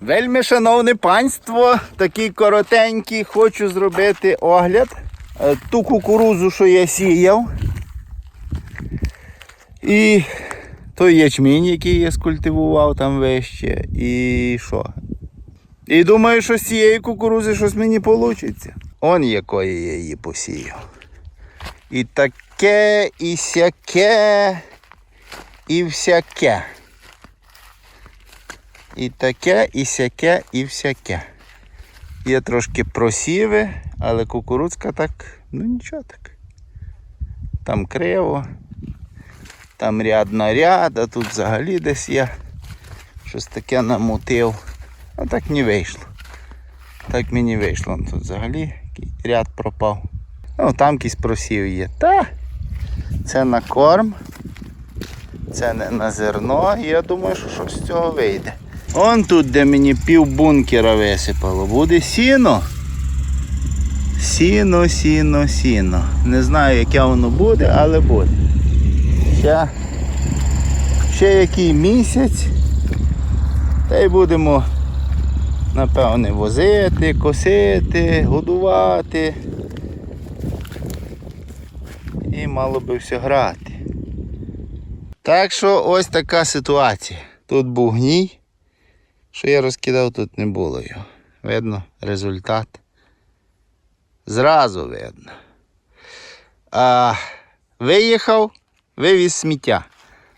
Вельми шановне панство, такий коротенький, хочу зробити огляд. Е, Ту кукурузу, що я сіяв. І той ячмінь, який я скультивував там вище. І що? І думаю, що з цієї кукурузи щось мені вийде. Он якої я її посіяв. І таке, і сяке, і всяке. І таке, і сяке, і всяке. Є трошки просіви, але кукурудзка так, ну нічого так. Там криво, там ряд на ряд, а тут взагалі десь я щось таке намутив. А так не вийшло. Так мені вийшло. Тут взагалі ряд пропав. Ну, там якийсь просів є. Та це на корм. Це не на зерно. Я думаю, що щось з цього вийде. Он тут, де мені пів бункера висипало, буде сіно. Сіно, сіно, сіно. Не знаю, яке воно буде, але буде. Ще, ще який місяць. Та й будемо, напевне, возити, косити, годувати. І мало би все грати. Так що ось така ситуація. Тут був гній. Що я розкидав, тут не було його. Видно результат. Зразу видно. А, виїхав, вивіз сміття.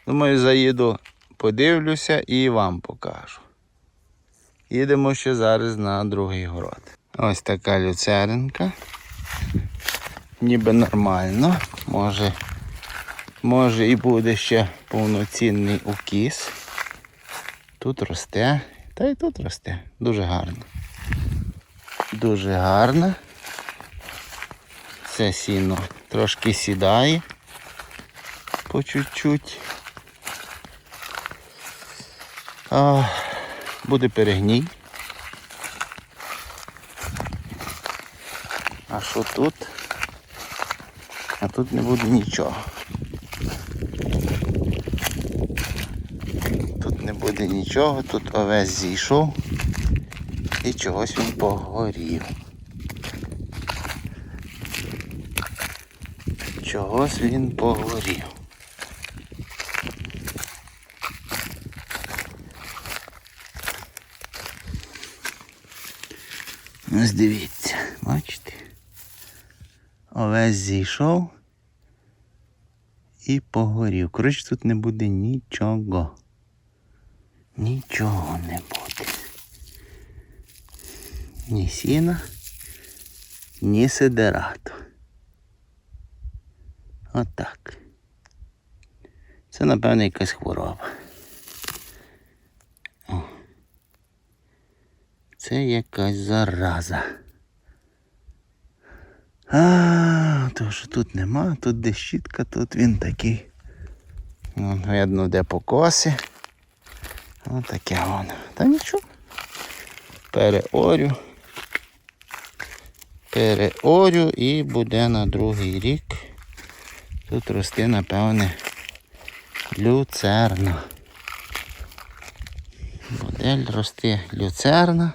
Думаю, заїду, подивлюся і вам покажу. Їдемо ще зараз на другий город. Ось така люцеринка. Ніби нормально. Може, може і буде ще повноцінний укіс. Тут росте, та й тут росте. Дуже гарно. Дуже гарно. Це сіно трошки сідає по чуть-чуть. Буде перегній. А що тут? А тут не буде нічого. Тут нічого, тут овес зійшов і чогось він погорів. Чогось він погорів. Ось дивіться, бачите? Овес зійшов і погорів. Коротше, тут не буде нічого. Нічого не буде. Ні сіна, ні сидерату. Отак. Це, напевно, якась хвороба. О. Це якась зараза. А, то що тут нема, тут де щітка, тут він такий. Вон, видно, де покоси. Ось таке воно. Та нічого. Переорю. Переорю і буде на другий рік. Тут рости, напевне, люцерна. Буде рости люцерна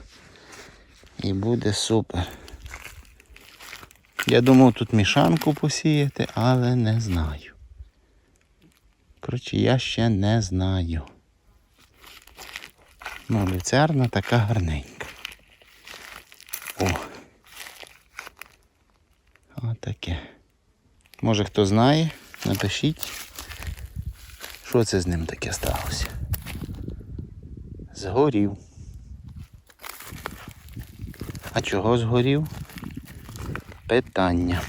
і буде супер. Я думав тут мішанку посіяти, але не знаю. Коротше, я ще не знаю. Ну, люцерна така гарненька. О. Отаке. Може хто знає, напишіть, що це з ним таке сталося. Згорів. А чого згорів? Питання.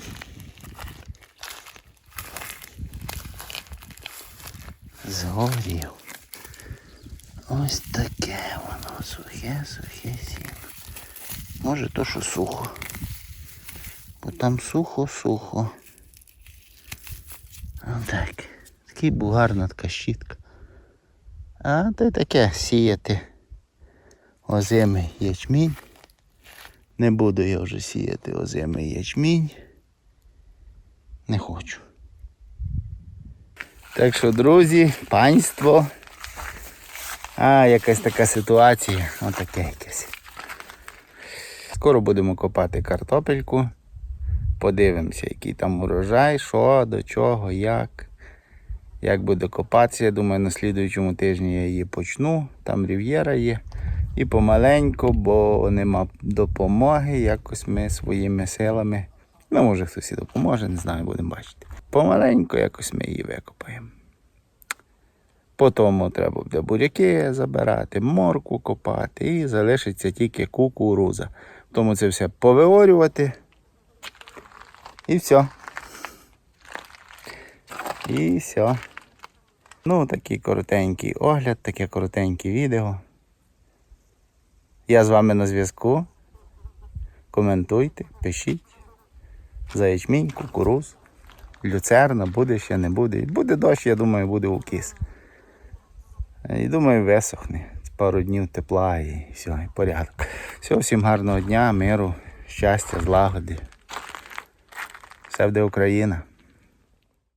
Згорів. Ось таке воно сухе, сухе сіно. Може то, що сухо. Бо там сухо-сухо. Отак. Такий був гарна така щітка. А то таке сіяти озимий ячмінь. Не буду я вже сіяти озимий ячмінь. Не хочу. Так що, друзі, панство, А, якась така ситуація. Отаке якесь. Скоро будемо копати картопельку. Подивимося, який там урожай, що, до чого, як. Як буде копатися, я думаю, на слідуючому тижні я її почну. Там рів'єра є. І помаленьку, бо нема допомоги. Якось ми своїми силами. Ну, може хтось і допоможе, не знаю, будемо бачити. Помаленьку якось ми її викопаємо. Потім треба буде буряки забирати, морку копати і залишиться тільки кукуруза. Тому це все повиорювати. І все. І все. Ну, такий коротенький огляд, таке коротеньке відео. Я з вами на зв'язку. Коментуйте, пишіть. За ячмінь, кукуруз, люцерна, буде ще не буде. Буде дощ, я думаю, буде укіс. І думаю, висохне. Пару днів тепла і все, і порядок. Все, всім гарного дня, миру, щастя, злагоди. Все буде Україна.